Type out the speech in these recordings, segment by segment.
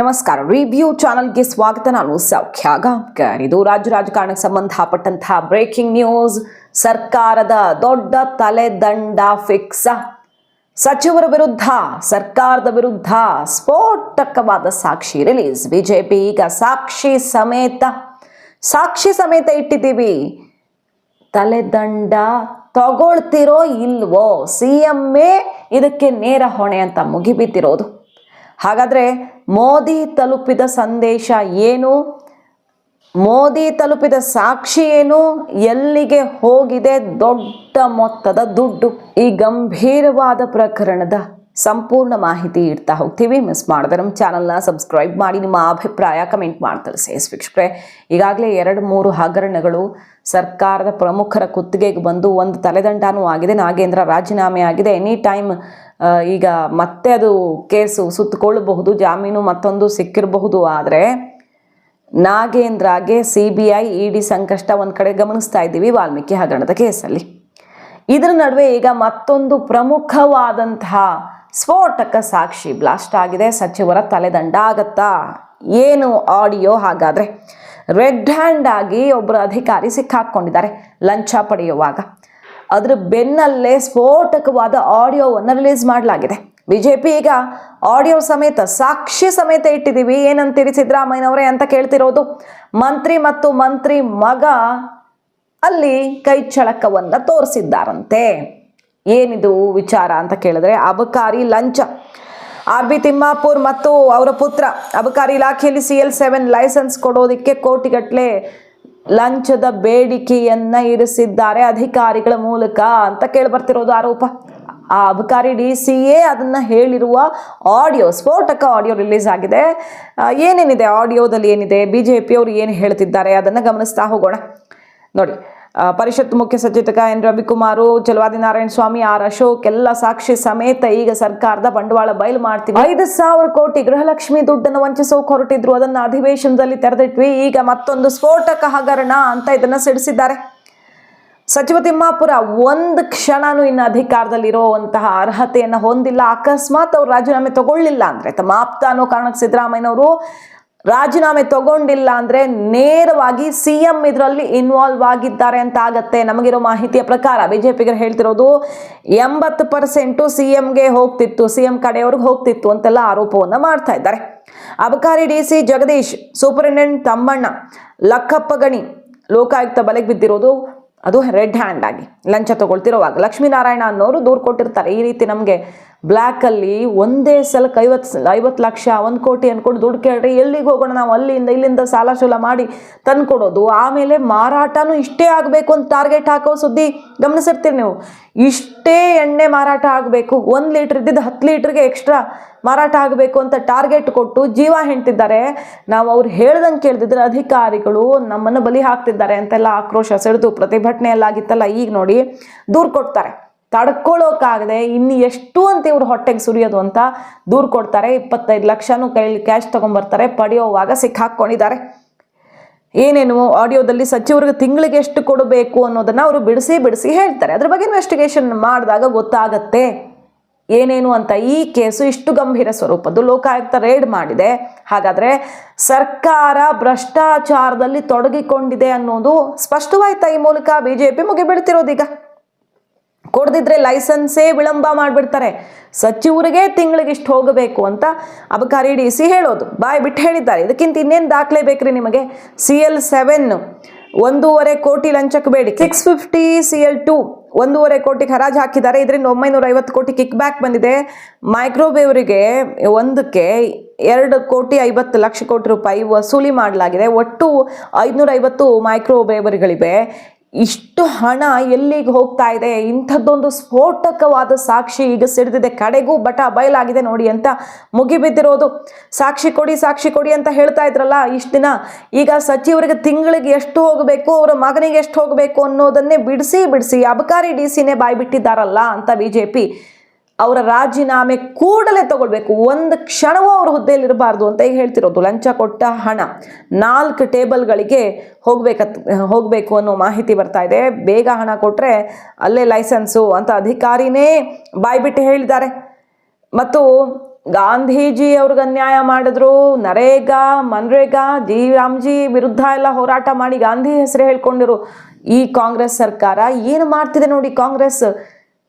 ನಮಸ್ಕಾರ. ರಿವ್ಯೂ ಚಾನಲ್ಗೆ ಸ್ವಾಗತ. ನಾನು ಸೌಖ್ಯ ಗಾಂಕರ್ ಇದು ರಾಜ್ಯ ರಾಜಕಾರಣಕ್ಕೆ ಸಂಬಂಧಪಟ್ಟಂತಹ ಬ್ರೇಕಿಂಗ್ ನ್ಯೂಸ್ ಸರ್ಕಾರದ ದೊಡ್ಡ ತಲೆದಂಡ ಫಿಕ್ಸ್ ಸಚಿವರ ವಿರುದ್ಧ, ಸರ್ಕಾರದ ವಿರುದ್ಧ ಸ್ಫೋಟಕವಾದ ಸಾಕ್ಷಿ ರಿಲೀಸ್ ಬಿಜೆಪಿ ಈಗ ಸಾಕ್ಷಿ ಸಮೇತ ಸಾಕ್ಷಿ ಸಮೇತ ಇಟ್ಟಿದ್ದೀವಿ. ತಲೆದಂಡ ತಗೊಳ್ತಿರೋ ಇಲ್ವೋ? ಸಿ ಇದಕ್ಕೆ ನೇರ ಹೊಣೆ ಅಂತ ಮುಗಿಬಿದ್ದಿರೋದು. ಹಾಗಾದ್ರೆ ಮೋದಿ ತಲುಪಿದ ಸಂದೇಶ ಏನು? ಮೋದಿ ತಲುಪಿದ ಸಾಕ್ಷಿ ಏನು? ಎಲ್ಲಿಗೆ ಹೋಗಿದೆ ದೊಡ್ಡ ಮೊತ್ತದ ದುಡ್ಡು? ಈ ಗಂಭೀರವಾದ ಪ್ರಕರಣದ ಸಂಪೂರ್ಣ ಮಾಹಿತಿ ಇಡ್ತಾ ಹೋಗ್ತೀವಿ. ಮಿಸ್ ಮಾಡಿದ್ರೆ ನಮ್ಮ ಚಾನಲ್ನ ಸಬ್ಸ್ಕ್ರೈಬ್ ಮಾಡಿ, ನಿಮ್ಮ ಅಭಿಪ್ರಾಯ ಕಮೆಂಟ್ ಮಾಡ್ತಾರೆ ತಿಳಿಸಿ ಈಗಾಗಲೇ ಎರಡು ಮೂರು ಹಗರಣಗಳು ಸರ್ಕಾರದ ಪ್ರಮುಖರ ಕುತ್ತಿಗೆಗೆ ಬಂದು ಒಂದು ತಲೆದಂಡನೂ ಆಗಿದೆ. ನಾಗೇಂದ್ರ ರಾಜೀನಾಮೆ ಆಗಿದೆ. ಎನಿ ಟೈಮ್ ಈಗ ಮತ್ತೆ ಅದು ಕೇಸು ಸುತ್ತಕೊಳ್ಳಬಹುದು, ಜಾಮೀನು ಮತ್ತೊಂದು ಸಿಕ್ಕಿರಬಹುದು, ಆದರೆ ನಾಗೇಂದ್ರಾಗೆ C B I, E D ಸಂಕಷ್ಟ ಒಂದು ಕಡೆ ಗಮನಿಸ್ತಾ ಇದ್ದೀವಿ ವಾಲ್ಮೀಕಿ ಹಗರಣದ ಕೇಸಲ್ಲಿ. ಇದರ ನಡುವೆ ಈಗ ಮತ್ತೊಂದು ಪ್ರಮುಖವಾದಂತಹ ಸ್ಫೋಟಕ ಸಾಕ್ಷಿ ಬ್ಲಾಸ್ಟ್ ಆಗಿದೆ. ಸಚಿವರ ತಲೆದಂಡ ಆಗತ್ತಾ? ಏನು ಆಡಿಯೋ ಹಾಗಾದರೆ? ರೆಡ್ ಹ್ಯಾಂಡ್ ಆಗಿ ಒಬ್ಬರು ಅಧಿಕಾರಿ ಸಿಕ್ಕಾಕ್ಕೊಂಡಿದ್ದಾರೆ ಲಂಚ ಪಡೆಯುವಾಗ. ಅದ್ರ ಬೆನ್ನಲ್ಲೇ ಸ್ಫೋಟಕವಾದ ಆಡಿಯೋವನ್ನು ರಿಲೀಸ್ ಮಾಡಲಾಗಿದೆ. ಬಿಜೆಪಿ ಈಗ ಆಡಿಯೋ ಸಮೇತ, ಸಾಕ್ಷಿ ಸಮೇತ ಇಟ್ಟಿದ್ದೀವಿ. ಏನಂತೀರಿ ಸಿದ್ದರಾಮಯ್ಯನವರೇ ಅಂತ ಕೇಳ್ತಿರೋದು, ಮಂತ್ರಿ ಮತ್ತು ಮಂತ್ರಿ ಮಗ ಅಲ್ಲಿ ಕೈ ಚಳಕವನ್ನು ತೋರಿಸಿದ್ದಾರಂತೆ. ಏನಿದು ವಿಚಾರ ಅಂತ ಕೇಳಿದ್ರೆ, ಅಬಕಾರಿ ಲಂಚ. ಆರ್ ಬಿ ತಿಮ್ಮಾಪುರ್ ಮತ್ತು ಅವರ ಪುತ್ರ, ಅಬಕಾರಿ ಇಲಾಖೆಯಲ್ಲಿ ಸಿ ಎಲ್ ಸೆವೆನ್ ಲೈಸೆನ್ಸ್ ಕೊಡೋದಕ್ಕೆ ಕೋಟಿಗಟ್ಟಲೆ ಲಂಚದ ಬೇಡಿಕೆಯನ್ನ ಇರಿಸಿದ್ದಾರೆ ಅಧಿಕಾರಿಗಳ ಮೂಲಕ ಅಂತ ಕೇಳಿಬರ್ತಿರೋದು ಆರೋಪ. ಆ ಅಬಕಾರಿ ಡಿ ಸಿ ಎ ಅದನ್ನ ಹೇಳಿರುವ ಆಡಿಯೋ, ಸ್ಫೋಟಕ ಆಡಿಯೋ ರಿಲೀಸ್ ಆಗಿದೆ. ಏನೇನಿದೆ? ಆಡಿಯೋದಲ್ಲಿ ಏನಿದೆ? ಬಿ ಜೆ ಪಿಯವರು ಏನು ಹೇಳ್ತಿದ್ದಾರೆ? ಅದನ್ನು ಗಮನಿಸ್ತಾ ಹೋಗೋಣ. ನೋಡಿ ಪರಿಷತ್ ಮುಖ್ಯ ಸಚೇತಕ ಎನ್ ರವಿಕುಮಾರು ಚಲವಾದಿ ನಾರಾಯಣ ಸ್ವಾಮಿ, ಆರ್ ಅಶೋಕ್, ಎಲ್ಲ ಸಾಕ್ಷಿ ಸಮೇತ ಈಗ ಸರ್ಕಾರದ ಬಂಡವಾಳ ಬಯಲು ಮಾಡ್ತೀವಿ. ಐದು ಸಾವಿರ ಕೋಟಿ ಗೃಹಲಕ್ಷ್ಮಿ ದುಡ್ಡನ್ನು ವಂಚಿಸೋಕೆ ಹೊರಟಿದ್ರು. ಅದನ್ನ ಅಧಿವೇಶನದಲ್ಲಿ ತೆರೆದಿಟ್ವಿ. ಈಗ ಮತ್ತೊಂದು ಸ್ಫೋಟಕ ಹಗರಣ ಅಂತ ಇದನ್ನ ಸಿಡಿಸಿದ್ದಾರೆ. ಸಚಿವ ತಿಮ್ಮಾಪುರ, ಒಂದು ಕ್ಷಣನೂ ಇನ್ನು ಅಧಿಕಾರದಲ್ಲಿರುವಂತಹ ಅರ್ಹತೆಯನ್ನು ಹೊಂದಿಲ್ಲ. ಅಕಸ್ಮಾತ್ ಅವ್ರು ರಾಜೀನಾಮೆ ತಗೊಳ್ಳಿಲ್ಲ ಅಂದ್ರೆ ತಮ್ಮ ಆಪ್ತ ಅನ್ನೋ ಕಾರಣಕ್ಕೆ ಸಿದ್ದರಾಮಯ್ಯನವರು ರಾಜೀನಾಮೆ ತಗೊಂಡಿಲ್ಲ ಅಂದ್ರೆ ನೇರವಾಗಿ ಸಿ ಎಂ ಇದರಲ್ಲಿ ಇನ್ವಾಲ್ವ್ ಆಗಿದ್ದಾರೆ ಅಂತ ಆಗತ್ತೆ. ನಮಗಿರೋ ಮಾಹಿತಿಯ ಪ್ರಕಾರ ಬಿಜೆಪಿಗೆ ಹೇಳ್ತಿರೋದು ಎಂಬತ್ತು ಪರ್ಸೆಂಟು ಸಿ ಎಂಗೆ ಹೋಗ್ತಿತ್ತು ಸಿ ಎಂ ಕಡೆಯವ್ರಿಗೆ ಹೋಗ್ತಿತ್ತು ಅಂತೆಲ್ಲ ಆರೋಪವನ್ನ ಮಾಡ್ತಾ ಇದ್ದಾರೆ. ಅಬಕಾರಿ D C Jagadish, superintendent Thammanna Lakkappa Gani, Lokayukta ಬಲೆಗೆ ಬಿದ್ದಿರೋದು ಅದು ರೆಡ್ ಹ್ಯಾಂಡ್ ಆಗಿ ಲಂಚ ತಗೊಳ್ತಿರುವಾಗ ಲಕ್ಷ್ಮೀನಾರಾಯಣ ಅನ್ನೋರು ದೂರು ಕೊಟ್ಟಿರ್ತಾರೆ. ಈ ರೀತಿ ನಮಗೆ ಬ್ಲ್ಯಾಕಲ್ಲಿ ಒಂದೇ ಸಲಕ್ಕೆ ಐವತ್ತು ಐವತ್ತು ಲಕ್ಷ, ಒಂದು ಕೋಟಿ ಅಂದ್ಕೊಂಡು ದುಡ್ಡು ಕೇಳ್ರಿ, ಎಲ್ಲಿಗೆ ಹೋಗೋಣ ನಾವು? ಅಲ್ಲಿಂದ ಇಲ್ಲಿಂದ ಸಾಲ ಶೂಲ ಮಾಡಿ ತಂದ್ಕೊಡೋದು. ಆಮೇಲೆ ಮಾರಾಟನೂ ಇಷ್ಟೇ ಆಗಬೇಕು ಅಂತ ಟಾರ್ಗೆಟ್ ಹಾಕೋ ಸುದ್ದಿ ಗಮನಿಸಿರ್ತೀರಿ ನೀವು. ಇಷ್ಟೇ ಎಣ್ಣೆ ಮಾರಾಟ ಆಗಬೇಕು. ಒಂದು ಲೀಟ್ರ್ ಇದ್ದಿದ್ದು ಹತ್ತು ಲೀಟ್ರಿಗೆ ಎಕ್ಸ್ಟ್ರಾ ಮಾರಾಟ ಆಗಬೇಕು ಅಂತ ಟಾರ್ಗೆಟ್ ಕೊಟ್ಟು ಜೀವ ಹೆಣ್ತಿದ್ದಾರೆ ನಾವು ಅವ್ರು ಹೇಳ್ದಂಗೆ ಕೇಳ್ತಿದ್ರೆ ಅಧಿಕಾರಿಗಳು ನಮ್ಮನ್ನು ಬಲಿ ಹಾಕ್ತಿದ್ದಾರೆ ಅಂತೆಲ್ಲ ಆಕ್ರೋಶ ಸೆಳೆದು ಆಗಿತ್ತಲ್ಲ ಈಗ ನೋಡಿ ದೂರು ಕೊಡ್ತಾರೆ. ತಡ್ಕೊಳ್ಳೋಕ್ಕಾಗದೆ ಇನ್ನು ಎಷ್ಟು ಅಂತ ಇವ್ರು ಹೊಟ್ಟೆಗೆ ಸುರಿಯೋದು ಅಂತ ದೂರು ಕೊಡ್ತಾರೆ. ಇಪ್ಪತ್ತೈದು ಲಕ್ಷನೂ ಕೈಲಿ ಕ್ಯಾಶ್ ತೊಗೊಂಬರ್ತಾರೆ. ಪಡೆಯೋವಾಗ ಸಿಕ್ಕಾಕ್ಕೊಂಡಿದ್ದಾರೆ ಏನೇನು ಆಡಿಯೋದಲ್ಲಿ ಸಚಿವರಿಗೆ ತಿಂಗಳಿಗೆ ಎಷ್ಟು ಕೊಡಬೇಕು ಅನ್ನೋದನ್ನು ಅವರು ಬಿಡಿಸಿ ಬಿಡಿಸಿ ಹೇಳ್ತಾರೆ. ಅದ್ರ ಬಗ್ಗೆ ಇನ್ವೆಸ್ಟಿಗೇಷನ್ ಮಾಡಿದಾಗ ಗೊತ್ತಾಗತ್ತೆ. ಏನೇನು ಅಂತ ಈ ಕೇಸು ಇಷ್ಟು ಗಂಭೀರ ಸ್ವರೂಪದ್ದು. ಲೋಕಾಯುಕ್ತ ರೇಡ್ ಮಾಡಿದೆ. ಹಾಗಾದರೆ ಸರ್ಕಾರ ಭ್ರಷ್ಟಾಚಾರದಲ್ಲಿ ತೊಡಗಿಕೊಂಡಿದೆ ಅನ್ನೋದು ಸ್ಪಷ್ಟವಾಯ್ತಾ ಈ ಮೂಲಕ? ಬಿ ಜೆ ಬಿಜೆಪಿ ಮುಗಿಬೀಳ್ತಿರೋದೀಗ. ಕೊಡದಿದ್ರೆ ಲೈಸೆನ್ಸೇ ವಿಳಂಬ ಮಾಡಿಬಿಡ್ತಾರೆ. ಸಚಿವರಿಗೆ ತಿಂಗಳಿಗೆ ಇಷ್ಟು ಹೋಗಬೇಕು ಅಂತ ಅಬಕಾರಿ ಡಿ ಸಿ ಹೇಳೋದು. ಬಾಯ್ ಬಿಟ್ಟು ಹೇಳಿದ್ದಾರೆ. ಇದಕ್ಕಿಂತ ಇನ್ನೇನು ದಾಖಲೆ ಬೇಕ್ರಿ ನಿಮಗೆ? ಸಿ ಎಲ್ ಸೆವೆನ್, ಒಂದೂವರೆ ಕೋಟಿ ಲಂಚಕ್ಕೆ ಬೇಡಿ six fifty C L two ಒಂದೂವರೆ ಕೋಟಿಗೆ ಹರಾಜು ಹಾಕಿದ್ದಾರೆ. ಇದರಿಂದ ಒಂಬೈನೂರ ಐವತ್ತು ಕೋಟಿ ಕಿಕ್ ಬ್ಯಾಕ್ ಬಂದಿದೆ. ಮೈಕ್ರೋವೇವ್ರಿಗೆ ಒಂದಕ್ಕೆ ಎರಡು ಕೋಟಿ ಐವತ್ತು ಲಕ್ಷ ಕೋಟಿ ರೂಪಾಯಿ ವಸೂಲಿ ಮಾಡಲಾಗಿದೆ. ಒಟ್ಟು ಐದುನೂರ ಐವತ್ತು ಮೈಕ್ರೋವೇವರ್ಗಳಿವೆ ಇಷ್ಟು ಹಣ ಎಲ್ಲಿಗೆ ಹೋಗ್ತಾ ಇದೆ? ಇಂಥದ್ದೊಂದು ಸ್ಫೋಟಕವಾದ ಸಾಕ್ಷಿ ಈಗ ಸಿಡಿದಿದೆ. ಕಡೆಗೂ ಬಟ ಬಯಲಾಗಿದೆ ನೋಡಿ ಅಂತ ಮುಗಿಬಿದ್ದಿರೋದು. ಸಾಕ್ಷಿ ಕೊಡಿ ಸಾಕ್ಷಿ ಕೊಡಿ ಅಂತ ಹೇಳ್ತಾ ಇದ್ರಲ್ಲ, ಇಷ್ಟು ದಿನ. ಈಗ ಸಚಿವರಿಗೆ ತಿಂಗಳಿಗೆ ಎಷ್ಟು ಹೋಗಬೇಕು, ಅವರ ಮಗನಿಗೆ ಎಷ್ಟು ಹೋಗಬೇಕು ಅನ್ನೋದನ್ನೇ ಬಿಡಿಸಿ ಬಿಡಿಸಿ, ಅಬಕಾರಿ ಡಿ ಸಿನೇ ಬಾಯ್ಬಿಟ್ಟಿದ್ದಾರಲ್ಲ ಅಂತ ಬಿ ಅವರ ರಾಜೀನಾಮೆ ಕೂಡಲೇ ತಗೊಳ್ಬೇಕು. ಒಂದು ಕ್ಷಣವೂ ಅವ್ರ ಹುದ್ದೆಯಲ್ಲಿ ಇರಬಾರ್ದು ಅಂತ ಹೇಳ್ತಿರೋದು. ಲಂಚ ಕೊಟ್ಟ ಹಣ. ನಾಲ್ಕು ಟೇಬಲ್ಗಳಿಗೆ ಹೋಗ್ಬೇಕತ್, ಹೋಗಬೇಕು ಅನ್ನೋ ಮಾಹಿತಿ ಬರ್ತಾ ಇದೆ. ಬೇಗ ಹಣ ಕೊಟ್ಟರೆ ಅಲ್ಲೇ ಲೈಸೆನ್ಸು ಅಂತ ಅಧಿಕಾರಿನೇ ಬಾಯ್ಬಿಟ್ಟು ಹೇಳಿದ್ದಾರೆ. ಮತ್ತು ಗಾಂಧೀಜಿ ಅವ್ರಿಗೆ ಅನ್ಯಾಯ ಮಾಡಿದ್ರು. ನರೇಗಾ, ಮನ್ರೇಗಾ, ಜಿ. ರಾಮ್ಜಿ ವಿರುದ್ಧ ಎಲ್ಲ ಹೋರಾಟ ಮಾಡಿ ಗಾಂಧಿ ಹೆಸರು ಹೇಳ್ಕೊಂಡಿರು. ಈ ಕಾಂಗ್ರೆಸ್ ಸರ್ಕಾರ ಏನು ಮಾಡ್ತಿದೆ ನೋಡಿ ಕಾಂಗ್ರೆಸ್?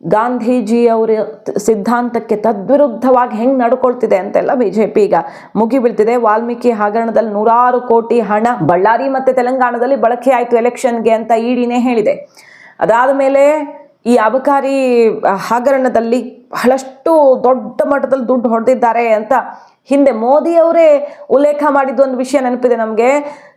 ಗಾಂಧೀಜಿ ಅವರ ಸಿದ್ಧಾಂತಕ್ಕೆ ತದ್ವಿರುದ್ಧವಾಗಿ ಹೆಂಗ್ ನಡ್ಕೊಳ್ತಿದೆ ಅಂತೆಲ್ಲ ಬಿಜೆಪಿ ಈಗ ಮುಗಿ ಬೀಳ್ತಿದೆ ವಾಲ್ಮೀಕಿ ಹಗರಣದಲ್ಲಿ ನೂರಾರು ಕೋಟಿ ಹಣ, ಬಳ್ಳಾರಿ ಮತ್ತೆ ತೆಲಂಗಾಣದಲ್ಲಿ ಬಳಕೆ ಆಯಿತು ಎಲೆಕ್ಷನ್ಗೆ ಅಂತ ಇಡಿನೇ ಹೇಳಿದೆ. ಅದಾದ ಮೇಲೆ ಈ ಅಬಕಾರಿ ಹಗರಣದಲ್ಲಿ ಬಹಳಷ್ಟು ದೊಡ್ಡ ಮಟ್ಟದಲ್ಲಿ ದುಡ್ಡು ಹೊಡೆದಿದ್ದಾರೆ ಅಂತ ಹಿಂದೆ ಮೋದಿ ಅವರೇ ಉಲ್ಲೇಖ ಮಾಡಿದ್ದು ಒಂದು ವಿಷಯ ನೆನಪಿದೆ ನಮಗೆ.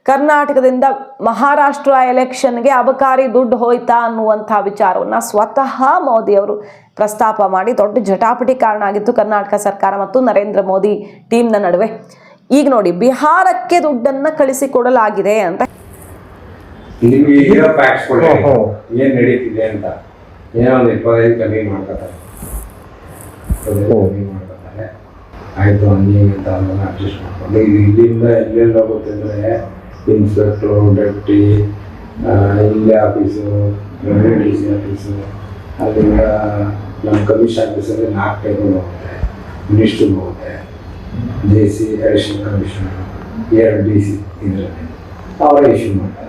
ಕರ್ನಾಟಕದಿಂದ ಮಹಾರಾಷ್ಟ್ರ ಎಲೆಕ್ಷನ್ಗೆ ಅಬಕಾರಿ ದುಡ್ಡು ಹೋಯ್ತಾ ಅನ್ನುವಂಥ ವಿಚಾರವನ್ನು ಸ್ವತಃ ಮೋದಿ ಅವರು ಪ್ರಸ್ತಾಪ ಮಾಡಿ ದೊಡ್ಡ ಜಟಾಪಟಿ ಕಾರಣ ಆಗಿತ್ತು ಕರ್ನಾಟಕ ಸರ್ಕಾರ ಮತ್ತು ನರೇಂದ್ರ ಮೋದಿ ಟೀಮ್ನ ನಡುವೆ. ಈಗ ನೋಡಿ ಬಿಹಾರಕ್ಕೆ ದುಡ್ಡನ್ನು ಕಳಿಸಿಕೊಡಲಾಗಿದೆ ಅಂತ. ನಿಮ್ಗೆ ಇರೋ ಫ್ಯಾಕ್ಟ್ಸ್ ಕೊಡಿ ಓಹೋ. ಏನ್ ನಡೀತಿದೆ ಅಂತ? ಏನೋ ಒಂದು ಇಪ್ಪತ್ತೈದು ಕಮ್ಮಿ ಮಾಡ್ಕೊತಾರೆ. ಇಪ್ಪತ್ತೈದು ಕಮ್ಮಿ ಮಾಡ್ಕೊತಾರೆ ಆಯ್ತು ಹಂಗೆ ಹಿಂಗೆ ಅಂತ ಅದನ್ನ ಅಡ್ಜಸ್ಟ್ ಮಾಡ್ಕೊಂಡು ಇದು ಇಲ್ಲಿಂದ ಎಲ್ಲೆಲ್ಲ ಹೋಗುತ್ತೆ ಅಂದ್ರೆ ಇನ್ಸ್ಪೆಕ್ಟ್ರು ಡೆಪ್ಟಿ ಇಲ್ಲೇ office revenue D C office ಅಲ್ಲಿಂದ ನಮ್ಮ ಕಮಿಷನ್ ಆಫೀಸಲ್ಲಿ ನಾಲ್ಕು ಟೇಬಲ್ ಹೋಗುತ್ತೆ ಮಿನಿಸ್ಟ್ರಿಗೆ ಹೋಗುತ್ತೆ ಜೆ ಸಿ ಅಡಿಷನಲ್ ಕಮಿಷನರ್ ಎರಡು ಡಿ ಸಿ ಇದರಲ್ಲಿ ಅವರೇ ಇಶ್ಯೂ ಮಾಡ್ತಾರೆ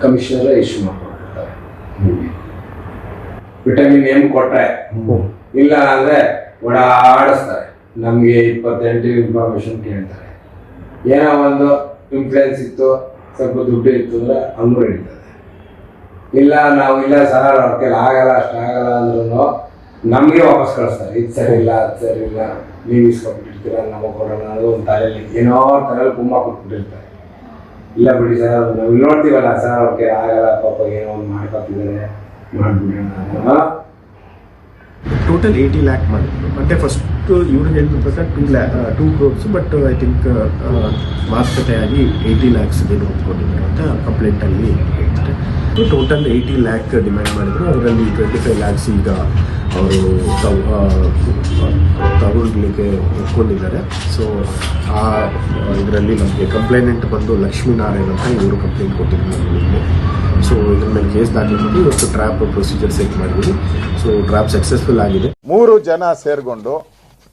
ಕಮಿಷನರ್ ಇಶ್ಯೂ ಮಾಡ್ಕೊಂಡಿರ್ತಾರೆ ವಿಟಮಿನ್ ಎಂ ಕೊಟ್ರೆ ಇಲ್ಲ ಅಂದ್ರೆ ಓಡಾಡಿಸ್ತಾರೆ. ನಮಗೆ ಇಪ್ಪತ್ತೆಂಟು ಇನ್ಫಾರ್ಮೇಶನ್ ಕೇಳ್ತಾರೆ. ಏನೋ ಒಂದು ಇನ್ಫ್ಲೂಯೆನ್ಸ್ ಇತ್ತು ಸ್ವಲ್ಪ ದುಡ್ಡು ಇತ್ತು ಅಂದ್ರೆ ಹಂಗೂ ಹಿಡಿತಾರೆ. ಇಲ್ಲ ನಾವು ಇಲ್ಲ ಸರ್ ಅವ್ರ ಕೈಲಿ ಆಗಲ್ಲ ಅಷ್ಟಾಗಲ್ಲ ಅಂದ್ರೂ ನಮಗೆ ವಾಪಸ್ ಕಳಿಸ್ತಾರೆ. ಇದು ಸರಿ ಇಲ್ಲ ಅದು ಸರಿ ಇಲ್ಲ ನೀವು ಇಸ್ಕೊಂಡ್ಬಿಟ್ಟಿರ್ತೀರ ನಮಗೆ ಕೊಡೋಣ ಅನ್ನೋದು ಒಂದು ತಲೆಯಲ್ಲಿ ಏನೋ ತಲೆಯಲ್ಲಿ ಕುಂಬ ಕೊಟ್ಬಿಟ್ಟಿರ್ತಾರೆ. ಇಲ್ಲ ಬಿಡಿ ಸರ್ ನಾವು ಇಲ್ಲಿ ನೋಡ್ತೀವಲ್ಲ ಸರ್ ಅವ್ರಿಗೆ ಆಗಲ್ಲ ಪಾಪ ಏನೋ ಒಂದು ಮಾಡ್ಕೊತಿದ್ದಾರೆ. ಟೋಟಲ್ ಏಯ್ಟಿ ಲ್ಯಾಕ್ ಮಾಡಿದ್ರು ಮತ್ತೆ ಫಸ್ಟ್ ಇವರು ಹೇಳಿದ ಪ್ರಕಾರ two ಲ್ಯಾ two crores but I think ಮಾತುಕತೆಯಾಗಿ eighty lakhs ಏನು ಒಪ್ಕೊಂಡಿದ್ದಾರೆ ಅಂತ ಕಂಪ್ಲೇಂಟಲ್ಲಿ ಹೇಳ್ತಾರೆ. ಟೋಟಲ್ ಏಯ್ಟಿ ಲ್ಯಾಕ್ ಡಿಮ್ಯಾಂಡ್ ಮಾಡಿದ್ರು. ಅದರಲ್ಲಿ ಟ್ವೆಂಟಿ ಫೈವ್ ಲ್ಯಾಕ್ಸ್ ಈಗ ಅವರು ತಗೊಳ್ಲಿಕ್ಕೆ ಒಪ್ಕೊಂಡಿದ್ದಾರೆ. ಸೊ ಆ, ಇದರಲ್ಲಿ ನಮಗೆ ಕಂಪ್ಲೇನೆಂಟ್ ಬಂದು ಲಕ್ಷ್ಮೀನಾರಾಯಣ್ ಅಂತ ಇವರು ಕಂಪ್ಲೇಂಟ್ ಕೊಟ್ಟಿದ್ರು ನಮಗೆ. ಸೊ ಇದ್ರ ಮೇಲೆ ಕೇಸ್ ದಾಖಲು ಇವತ್ತು ಟ್ರ್ಯಾಪ್ ಪ್ರೊಸೀಜರ್ ಸೆಟ್ ಮಾಡಿದ್ವಿ. ಸೊ ಟ್ರ್ಯಾಪ್ ಸಕ್ಸಸ್ಫುಲ್ ಆಗಿದೆ. ಮೂರು ಜನ ಸೇರಿಕೊಂಡು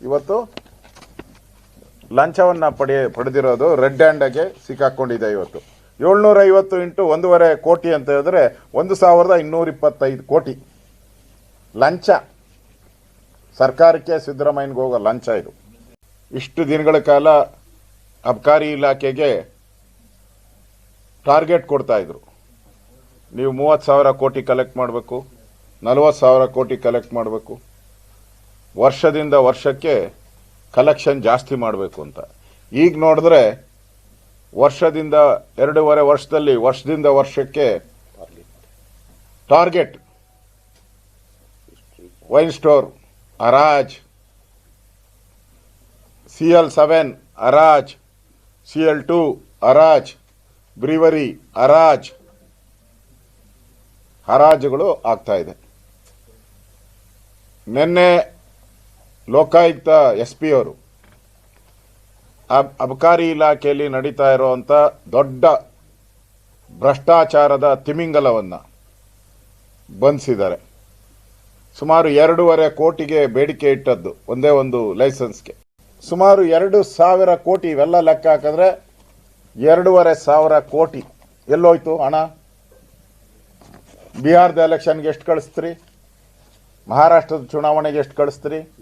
ಇವತ್ತು ಲಂಚವನ್ನು ಪಡೆಯ ಪಡೆದಿರೋದು ರೆಡ್ ಹ್ಯಾಂಡಗೆ ಸಿಕ್ಕಾಕ್ಕೊಂಡಿದೆ ಇವತ್ತು. ಏಳ್ನೂರ ಐವತ್ತು ಇಂಟು ಒಂದೂವರೆ ಕೋಟಿ ಅಂತ ಹೇಳಿದ್ರೆ ಒಂದು ಸಾವಿರದ ಇನ್ನೂರ ಇಪ್ಪತ್ತೈದು ಕೋಟಿ. ಲಂಚ. ಸರ್ಕಾರಕ್ಕೆ ಸಿದ್ದರಾಮಯ್ಯನಿಗೆ ಹೋಗೋ ಲಂಚ ಇದು. ಇಷ್ಟು ದಿನಗಳ ಕಾಲ ಅಬ್ಕಾರಿ ಇಲಾಖೆಗೆ ಟಾರ್ಗೆಟ್ ಕೊಡ್ತಾ ಇದ್ರು. ನೀವು ಮೂವತ್ತು ಸಾವಿರ ಕೋಟಿ ಕಲೆಕ್ಟ್ ಮಾಡಬೇಕು, ನಲವತ್ತು ಸಾವಿರ ಕೋಟಿ ಕಲೆಕ್ಟ್ ಮಾಡಬೇಕು. ವರ್ಷದಿಂದ ವರ್ಷಕ್ಕೆ ಕಲೆಕ್ಷನ್ ಜಾಸ್ತಿ ಮಾಡಬೇಕು ಅಂತ. ಈಗ ನೋಡಿದ್ರೆ ವರ್ಷದಿಂದ ಎರಡೂವರೆ ವರ್ಷದಲ್ಲಿ ವರ್ಷದಿಂದ ವರ್ಷಕ್ಕೆ ಟಾರ್ಗೆಟ್. ವೈನ್ ಸ್ಟೋರ್, ಅರಾಜ್. ಸಿ ಎಲ್ ಸೆವೆನ್, ಅರಾಜ್. ಸಿ ಎಲ್ ಟು, ಅರಾಜ್. ಬ್ರೀವರಿ ಅರಾಜ್. ಹರಾಜುಗಳು ಆಗ್ತಾ ಇದೆ. ನಿನ್ನೆ ಲೋಕಾಯುಕ್ತ ಎಸ್ ಪಿ ಅವರು ಅಬ್- ಅಬಕಾರಿ ಇಲಾಖೆಯಲ್ಲಿ ನಡೀತಾ ಇರುವಂತ ದೊಡ್ಡ ಭ್ರಷ್ಟಾಚಾರದ ತಿಮಿಂಗಲವನ್ನ ಬಂಧಿಸಿದ್ದಾರೆ. ಸುಮಾರು ಎರಡೂವರೆ ಕೋಟಿಗೆ ಬೇಡಿಕೆ ಇಟ್ಟದ್ದು ಒಂದೇ ಒಂದು ಲೈಸೆನ್ಸ್ಗೆ. ಸುಮಾರು ಎರಡು ಸಾವಿರ ಕೋಟಿ ಇವೆಲ್ಲ ಲೆಕ್ಕ ಹಾಕಿದ್ರೆ ಎರಡೂವರೆ ಸಾವಿರ ಕೋಟಿ. ಎಲ್ಲೋಯ್ತು ಹಣ? ಬಿಹಾರದ ಎಲೆಕ್ಷನ್ಗೆ ಎಷ್ಟು ಕಳಿಸ್ತೀರಿ? ಮಹಾರಾಷ್ಟ್ರದ ಚುನಾವಣೆಗೆ ಎಷ್ಟು ಕಳಿಸ್ತೀರಿ?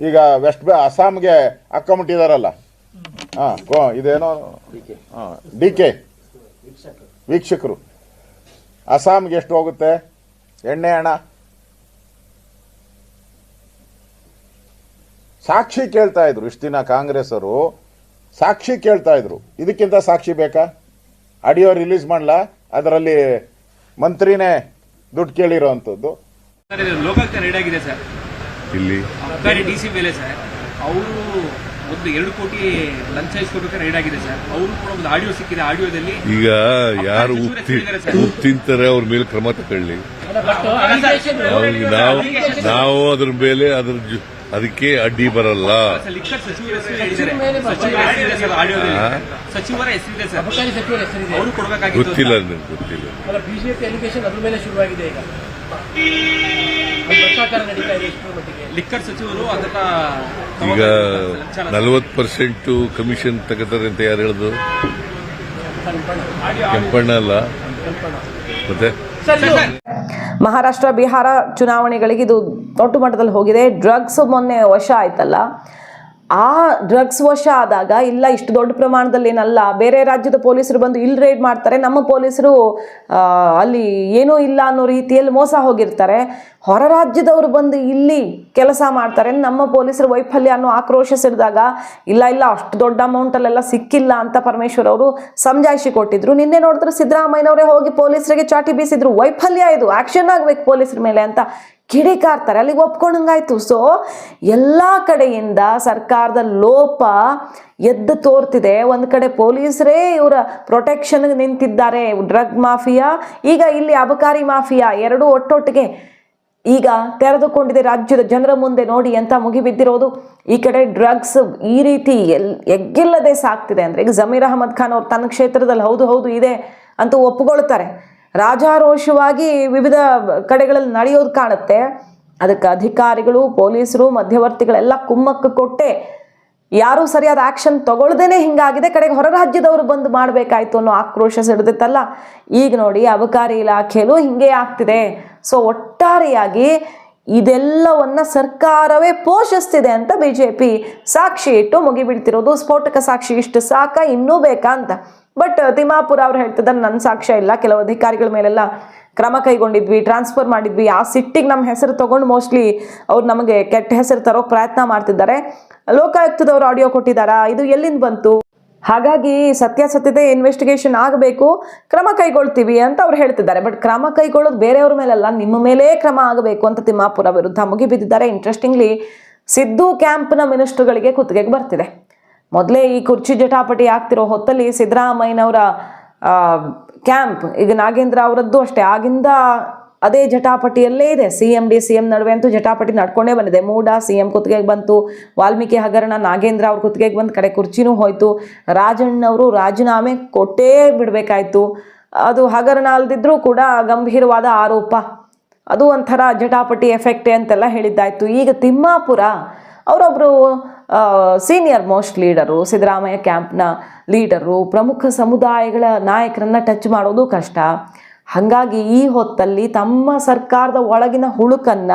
ಈಗ ವೆಸ್ಟ್ ಬೆ ಅಸ್ಸಾಂಗೆ ಹಾಕೊಂಬಿಟ್ಟಿದಾರಲ್ಲ ಹಾ ಕೋ ಇದೇನೋ? D K. ವೀಕ್ಷಕರು. ಅಸ್ಸಾಂಗೆ ಎಷ್ಟು ಹೋಗುತ್ತೆ? ಎಣ್ಣೆ ಹಣ? ಸಾಕ್ಷಿ ಕೇಳ್ತಾ ಇದ್ರು. ಇಷ್ಟು ದಿನ ಕಾಂಗ್ರೆಸ್ ಅವರು ಸಾಕ್ಷಿ ಕೇಳ್ತಾ ಇದ್ರು. ಇದಕ್ಕಿಂತ ಸಾಕ್ಷಿ ಬೇಕಾ? ಆಡಿಯೋ ರಿಲೀಸ್ ಮಾಡಲ? ಅದರಲ್ಲಿ ಮಂತ್ರಿನೇ ದುಡ್ಡು ಕೇಳಿರೋ ಅಂಥದ್ದು ಇಲ್ಲಿ. ಅಬ್ಕಾರಿ ಡಿ ಸಿ ಮೇಲೆ ಸರ್. ಅವರು ಒಂದು ಎರಡು ಕೋಟಿ ಲಂಚ ಇಸ್ಕೊಬೇಕಾದ್ರೆ ರೈಡ್ ಆಗಿದೆ ಸರ್. ಅವರು ಕೂಡ ಒಂದು ಆಡಿಯೋ ಸಿಕ್ಕಿದೆ ಆಡಿಯೋದಲ್ಲಿ ಈಗ ಯಾರು ತಿಂತಾರೆ ಅವ್ರ ಮೇಲೆ ಕ್ರಮ ತಗೊಳ್ಳಿ. ಅವ್ರಿಗೆ ನಾವು ನಾವು ಅದ್ರ ಮೇಲೆ ಅದ್ರ ಜೊ- ಅದಕ್ಕೆ ಅಡ್ಡಿ ಬರಲ್ಲ. ಸಚಿವರ ಹೆಸರಿದೆ ಸರ್. ಅವರು ಗೊತ್ತಿಲ್ಲ ನನಗೆ ಗೊತ್ತಿಲ್ಲ. ಬಿಜೆಪಿ ಅಲಿಗೇಷನ್ ಅದ್ರ ಮೇಲೆ ಶುರುವಾಗಿದೆ ಈಗ. ಲಿಕ್ಕರ್ ಸಚಿವರು ಈಗ ನಲವತ್ತು ಪರ್ಸೆಂಟ್ ಕಮಿಷನ್ ತಗೋತಾರೆ ಅಂತ ಯಾರು ಹೇಳಿದ್ರು ಕೆಂಪಣ್ಣ. ಅಲ್ಲ. ಮತ್ತೆ? ಮಹಾರಾಷ್ಟ್ರ ಬಿಹಾರ ಚುನಾವಣೆಗಳಿಗೆ ಇದು ದೊಡ್ಡ ಮಟ್ಟದಲ್ಲಿ ಹೋಗಿದೆ. ಡ್ರಗ್ಸ್ ಮೊನ್ನೆ ವಶ ಆಯ್ತಲ್ಲ. ಆ ಡ್ರಗ್ಸ್ ವಶ ಆದಾಗ, ಇಲ್ಲ, ಇಷ್ಟು ದೊಡ್ಡ ಪ್ರಮಾಣದಲ್ಲಿ ಏನಲ್ಲ, ಬೇರೆ ರಾಜ್ಯದ ಪೊಲೀಸರು ಬಂದು ಇಲ್ಲಿ ರೇಡ್ ಮಾಡ್ತಾರೆ, ನಮ್ಮ ಪೊಲೀಸರು ಅಲ್ಲಿ ಏನೂ ಇಲ್ಲ ಅನ್ನೋ ರೀತಿಯಲ್ಲಿ ಮೋಸ ಹೋಗಿರ್ತಾರೆ. ಹೊರ ರಾಜ್ಯದವರು ಬಂದು ಇಲ್ಲಿ ಕೆಲಸ ಮಾಡ್ತಾರೆ, ನಮ್ಮ ಪೊಲೀಸರು ವೈಫಲ್ಯ ಅನ್ನೋ ಆಕ್ರೋಶ ಸಿಡಿದಾಗ, ಇಲ್ಲ ಇಲ್ಲ, ಅಷ್ಟು ದೊಡ್ಡ ಅಮೌಂಟಲ್ಲೆಲ್ಲ ಸಿಕ್ಕಿಲ್ಲ ಅಂತ ಪರಮೇಶ್ವರ್ ಅವರು ಸಮಜಾಯಿಷಿ ಕೊಟ್ಟಿದ್ರು. ನಿನ್ನೆ ನೋಡಿದ್ರೆ ಸಿದ್ದರಾಮಯ್ಯನವರೇ ಹೋಗಿ ಪೊಲೀಸರಿಗೆ ಚಾಟಿ ಬೀಸಿದ್ರು. ವೈಫಲ್ಯ ಇದು ಆಕ್ಷನ್ ಆಗ್ಬೇಕು ಪೊಲೀಸರ ಮೇಲೆ ಅಂತ. ಕಿಡಿಕಾರ್ತಾರೆ. ಅಲ್ಲಿಗೆ ಒಪ್ಕೊಂಡಂಗಾಯ್ತು. ಸೊ ಎಲ್ಲ ಕಡೆಯಿಂದ ಸರ್ಕಾರದ ಲೋಪ ಎದ್ದು ತೋರ್ತಿದೆ. ಒಂದು ಕಡೆ ಪೊಲೀಸರೇ ಇವರ ಪ್ರೊಟೆಕ್ಷನ್ಗೆ ನಿಂತಿದ್ದಾರೆ. ಡ್ರಗ್ ಮಾಫಿಯಾ ಈಗ ಇಲ್ಲಿ ಅಬಕಾರಿ ಮಾಫಿಯಾ ಎರಡೂ ಒಟ್ಟೊಟ್ಟಿಗೆ ಈಗ ತೆರೆದುಕೊಂಡಿದೆ. ರಾಜ್ಯದ ಜನರ ಮುಂದೆ ನೋಡಿ ಅಂತ ಮುಗಿಬಿದ್ದಿರೋದು. ಈ ಕಡೆ ಡ್ರಗ್ಸ್ ಈ ರೀತಿ ಎಲ್, ಎಗ್ಗಿಲ್ಲದೆ ಸಾಕ್ತಿದೆ ಅಂದರೆ ಈಗ ಜಮೀರ್ ಅಹಮದ್ ಖಾನ್ ಅವ್ರು ತನ್ನ ಕ್ಷೇತ್ರದಲ್ಲಿ ಹೌದು ಹೌದು ಇದೆ ಅಂತ ಒಪ್ಕೊಳ್ತಾರೆ ರಾಜಾರೋಷವಾಗಿ ವಿವಿಧ ಕಡೆಗಳಲ್ಲಿ ನಡೆಯೋದು ಕಾಣುತ್ತೆ. ಅದಕ್ಕೆ ಅಧಿಕಾರಿಗಳು, ಪೊಲೀಸರು, ಮಧ್ಯವರ್ತಿಗಳೆಲ್ಲ ಕುಮ್ಮಕ್ಕ ಕೊಟ್ಟೆ. ಯಾರೂ ಸರಿಯಾದ ಆಕ್ಷನ್ ತಗೊಳ್ದೇನೆ ಹಿಂಗಾಗಿದೆ. ಕಡೆಗೆ ಹೊರ ರಾಜ್ಯದವರು ಬಂದು ಮಾಡಬೇಕಾಯ್ತು ಅನ್ನೋ ಆಕ್ರೋಶ ಸಿಡಿದಿತ್ತಲ್ಲ. ಈಗ ನೋಡಿ, ಅಬಕಾರಿ ಇಲಾಖೆಯಲ್ಲೂ ಹಿಂಗೆ ಆಗ್ತಿದೆ. ಸೊ ಒಟ್ಟಾರೆಯಾಗಿ ಇದೆಲ್ಲವನ್ನ ಸರ್ಕಾರವೇ ಪೋಷಿಸ್ತಿದೆ ಅಂತ ಬಿ ಜೆ ಪಿ ಸಾಕ್ಷಿ ಇಟ್ಟು ಮುಗಿಬಿಡ್ತಿರೋದು. ಸ್ಫೋಟಕ ಸಾಕ್ಷಿ ಇಷ್ಟು ಸಾಕ, ಇನ್ನೂ ಬೇಕಾ ಅಂತ. ಬಟ್ ತಿಮ್ಮಾಪುರ ಅವ್ರು ಹೇಳ್ತಿದ್ದಾರೆ ನನ್ನ ಸಾಕ್ಷ್ಯ ಇಲ್ಲ. ಕೆಲವು ಅಧಿಕಾರಿಗಳ ಮೇಲೆಲ್ಲ ಕ್ರಮ ಕೈಗೊಂಡಿದ್ವಿ ಟ್ರಾನ್ಸ್ಫರ್ ಮಾಡಿದ್ವಿ. ಆ ಸಿಟ್ಟಿಗೆ ನಮ್ಮ ಹೆಸರು ತಗೊಂಡು ಮೋಸ್ಟ್ಲಿ ಅವ್ರು ನಮಗೆ ಕೆಟ್ಟ ಹೆಸರು ತರೋಕೆ ಪ್ರಯತ್ನ ಮಾಡ್ತಿದ್ದಾರೆ. ಲೋಕಾಯುಕ್ತದವ್ರು ಆಡಿಯೋ ಕೊಟ್ಟಿದ್ದಾರಾ? ಇದು ಎಲ್ಲಿಂದ ಬಂತು? ಹಾಗಾಗಿ ಸತ್ಯಾಸತ್ಯತೆ ಇನ್ವೆಸ್ಟಿಗೇಷನ್ ಆಗಬೇಕು, ಕ್ರಮ ಕೈಗೊಳ್ತೀವಿ ಅಂತ ಅವ್ರು ಹೇಳ್ತಿದ್ದಾರೆ. ಬಟ್ ಕ್ರಮ ಕೈಗೊಳ್ಳೋದು ಬೇರೆಯವ್ರ ಮೇಲಲ್ಲ, ನಿಮ್ಮ ಮೇಲೇ ಕ್ರಮ ಆಗಬೇಕು ಅಂತ ತಿಮ್ಮಾಪುರ ವಿರುದ್ಧ ಮುಗಿಬಿದ್ದಿದ್ದಾರೆ. ಇಂಟ್ರೆಸ್ಟಿಂಗ್ಲಿ ಸಿದ್ದು ಕ್ಯಾಂಪ್ನ ಮಿನಿಸ್ಟ್ರುಗಳಿಗೆ ಕುತ್ತಿಗೆಗೆ ಬರ್ತಿದೆ. ಮೊದಲೇ ಈ ಕುರ್ಚಿ ಜಟಾಪಟಿ ಆಗ್ತಿರೋ ಹೊತ್ತಲ್ಲಿ ಸಿದ್ದರಾಮಯ್ಯನವರ ಕ್ಯಾಂಪ್, ಈಗ ನಾಗೇಂದ್ರ ಅವರದ್ದು ಅಷ್ಟೇ. ಆಗಿಂದ ಅದೇ ಜಟಾಪಟಿಯಲ್ಲೇ ಇದೆ. C M D C M ನಡುವೆ ಅಂತೂ ಜಟಾಪಟಿ ನಡ್ಕೊಂಡೇ ಬಂದಿದೆ. ಮೂಡ ಸಿ ಎಂ ಕುತ್ತಿಗೆಗೆ ಬಂತು. ವಾಲ್ಮೀಕಿ ಹಗರಣ, ನಾಗೇಂದ್ರ ಅವ್ರ ಕುತ್ತಿಗೆಗೆ ಬಂದು ಕಡೆ ಕುರ್ಚಿನೂ ಹೋಯಿತು. ರಾಜಣ್ಣವರು ರಾಜೀನಾಮೆ ಕೊಟ್ಟೇ ಬಿಡಬೇಕಾಯ್ತು. ಅದು ಹಗರಣ ಅಲ್ದಿದ್ರೂ ಕೂಡ ಗಂಭೀರವಾದ ಆರೋಪ. ಅದು ಒಂಥರ ಜಟಾಪಟಿ ಎಫೆಕ್ಟ್ ಅಂತೆಲ್ಲ ಹೇಳಿದ್ದಾಯಿತು. ಈಗ ತಿಮ್ಮಾಪುರ ಅವರೊಬ್ಬರು ಸೀನಿಯರ್ ಮೋಸ್ಟ್ ಲೀಡರು ಸಿದ್ದರಾಮಯ್ಯ ಕ್ಯಾಂಪ್ನ ಲೀಡರು ಪ್ರಮುಖ ಸಮುದಾಯಗಳ ನಾಯಕರನ್ನ ಟಚ್ ಮಾಡೋದು ಕಷ್ಟ. ಹಾಗಾಗಿ ಈ ಹೊತ್ತಲ್ಲಿ ತಮ್ಮ ಸರ್ಕಾರದ ಒಳಗಿನ ಹುಳುಕನ್ನ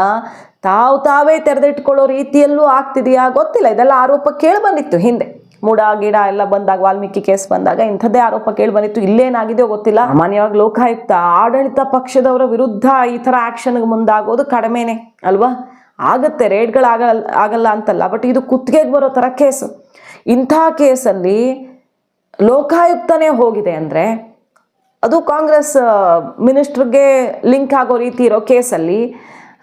ತಾವು ತಾವೇ ತೆರೆದಿಟ್ಕೊಳ್ಳೋ ರೀತಿಯಲ್ಲೂ ಆಗ್ತಿದೆಯಾ ಗೊತ್ತಿಲ್ಲ. ಇದೆಲ್ಲ ಆರೋಪ ಕೇಳಿ ಬಂದಿತ್ತು ಹಿಂದೆ. ಮೂಡ, ಗಿಡ ಎಲ್ಲ ಬಂದಾಗ, ವಾಲ್ಮೀಕಿ ಕೇಸ್ ಬಂದಾಗ ಇಂಥದ್ದೇ ಆರೋಪ ಕೇಳಿ ಬಂದಿತ್ತು. ಇಲ್ಲೇನಾಗಿದೆಯೋ ಗೊತ್ತಿಲ್ಲ. ಸಾಮಾನ್ಯವಾಗಿ ಲೋಕಾಯುಕ್ತ ಆಡಳಿತ ಪಕ್ಷದವರ ವಿರುದ್ಧ ಈ ಥರ ಆ್ಯಕ್ಷನ್ಗೆ ಮುಂದಾಗೋದು ಕಡಿಮೆನೆ ಅಲ್ವಾ? ಆಗುತ್ತೆ ರೇಡ್ಗಳಾಗಲ್ಲ ಆಗಲ್ಲ ಅಂತಲ್ಲ ಬಟ್ ಇದು ಕುತ್ತಿಗೆಗೆ ಬರೋ ಥರ ಕೇಸು ಇಂಥ ಕೇಸಲ್ಲಿ ಲೋಕಾಯುಕ್ತನೇ ಹೋಗಿದೆ ಅಂದರೆ ಅದು ಕಾಂಗ್ರೆಸ್ ಮಿನಿಸ್ಟ್ರಿಗೆ ಲಿಂಕ್ ಆಗೋ ರೀತಿ ಇರೋ ಕೇಸಲ್ಲಿ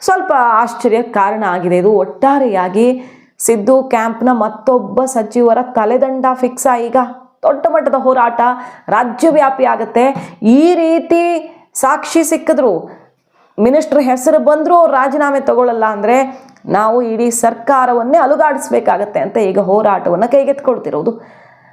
ಸ್ವಲ್ಪ ಆಶ್ಚರ್ಯಕ್ಕೆ ಕಾರಣ ಆಗಿದೆ. ಇದು ಒಟ್ಟಾರೆಯಾಗಿ ಸಿದ್ದು ಕ್ಯಾಂಪ್ನ ಮತ್ತೊಬ್ಬ ಸಚಿವರ ತಲೆದಂಡ ಫಿಕ್ಸ್ ಈಗ. ದೊಡ್ಡ ಮಟ್ಟದ ಹೋರಾಟ ರಾಜ್ಯವ್ಯಾಪಿ ಆಗುತ್ತೆ. ಈ ರೀತಿ ಸಾಕ್ಷಿ ಸಿಕ್ಕಿದ್ರು, ಮಿನಿಸ್ಟ್ರ್ ಹೆಸರು ಬಂದರೂ ಅವ್ರು ರಾಜೀನಾಮೆ ತಗೊಳ್ಳಲ್ಲ ಅಂದರೆ ನಾವು ಇಡೀ ಸರ್ಕಾರವನ್ನೇ ಅಲುಗಾಡಿಸ್ಬೇಕಾಗತ್ತೆ ಅಂತ ಈಗ ಹೋರಾಟವನ್ನು ಕೈಗೆತ್ಕೊಳ್ತಿರೋದು